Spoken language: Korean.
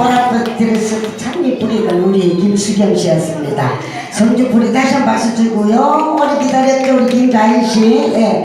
보라버드레스 참 예쁘리가 우리 김수경 씨였습니다. 성주풀이 다시 한번 박수 주고요. 오래 기다렸죠 우리 김가인 씨. 예.